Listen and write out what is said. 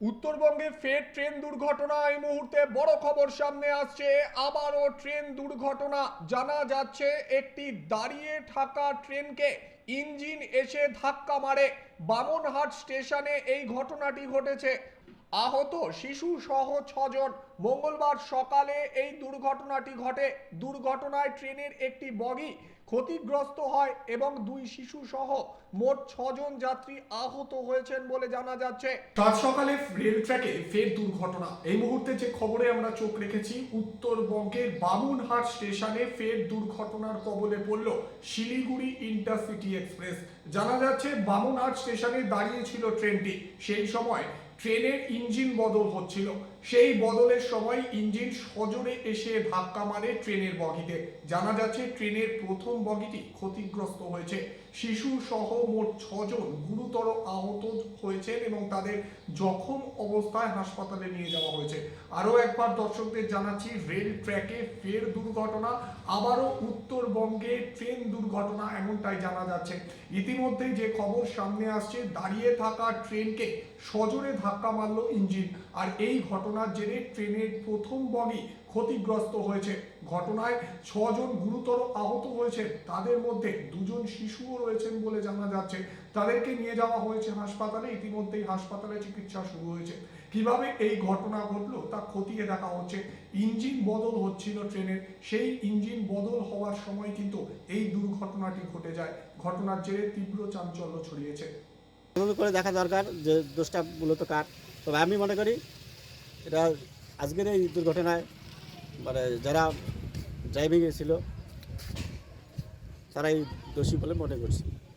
উত্তরবঙ্গে ফের ট্রেন দুর্ঘটনা। এই মুহূর্তে বড় খবর সামনে আসছে। আবারও ট্রেন দুর্ঘটনা। জানা যাচ্ছে, একটি দাঁড়িয়ে থাকা ট্রেনকে ইঞ্জিন এসে ধাক্কা মারে। বামনহাট স্টেশনে এই ঘটনাটি ঘটেছে। আহত শিশু সহ ছজন মঙ্গলবার সকালে এই দুর্ঘটনাটি ঘটে। দুর্ঘটনায় ট্রেনের একটি বগি ক্ষতিগ্রস্ত হয় এবং দুই শিশু সহ মোট ছজন যাত্রী আহত হয়েছেন বলে জানা যাচ্ছে। সাত সকালে রেল ট্র্যাকে ফের দুর্ঘটনা। এই মুহূর্তে যে খবরে আমরা চোখ রেখেছি, উত্তরবঙ্গের বামুনহাট স্টেশনে ফের দুর্ঘটনার কবলে পড়ল শিলিগুড়ি ইন্টারসিটি এক্সপ্রেস। জানা যাচ্ছে, বামুনহাট স্টেশনে দাঁড়িয়ে ছিল ট্রেনটি। সেই সময় ট্রেনের ইঞ্জিন বদল হচ্ছিল। সেই বদলের সময় ইঞ্জিন সজোরে এসে ধাক্কা মারে ট্রেনের বগিতে। জানা যাচ্ছে, ট্রেনের প্রথম বগিটি ক্ষতিগ্রস্ত হয়েছে। শিশু সহ মোট ছজন গুরুতর আহত হয়েছেন এবং তাদের জখম অবস্থায় হাসপাতালে নিয়ে যাওয়া হয়েছে। আরও একবার দর্শকদের জানাচ্ছি, রেল ট্র্যাকে ফের দুর্ঘটনা, আবারও উত্তরবঙ্গে ট্রেন দুর্ঘটনা এমনটাই জানা যাচ্ছে। ইতিমধ্যেই যে খবর সামনে আসছে, দাঁড়িয়ে থাকা ট্রেনকে সজোরে ধাক্কা মারল ইঞ্জিন। আর এই ঘটনার জেরে ট্রেনের প্রথম বগি ক্ষতিগ্রস্ত হয়েছে। ঘটনায় ছজন গুরুতর আহত হয়েছে। তাদের মধ্যে দুজন শিশুও রয়েছেন বলে জানা যাচ্ছে। তাদেরকে নিয়ে যাওয়া হয়েছে হাসপাতালে। ইতিমধ্যেই হাসপাতালে চিকিৎসা শুরু হয়েছে। কীভাবে এই ঘটনা ঘটলো তা খতিয়ে দেখা হচ্ছে। ইঞ্জিন বদল হচ্ছিল ট্রেনের। সেই ইঞ্জিন বদল হওয়ার সময় কিন্তু এই দুর্ঘটনাটি ঘটে যায়। ঘটনার জেরে তীব্র চাঞ্চল্য ছড়িয়েছে। তদন্ত করে দেখা দরকার যে দোষটা মূলত কার। তবে আমি মনে করি এটা আজকের এই দুর্ঘটনায় মানে যারা ড্রাইভিংয়ে ছিল, তারাই দোষী বলে মনে করছি।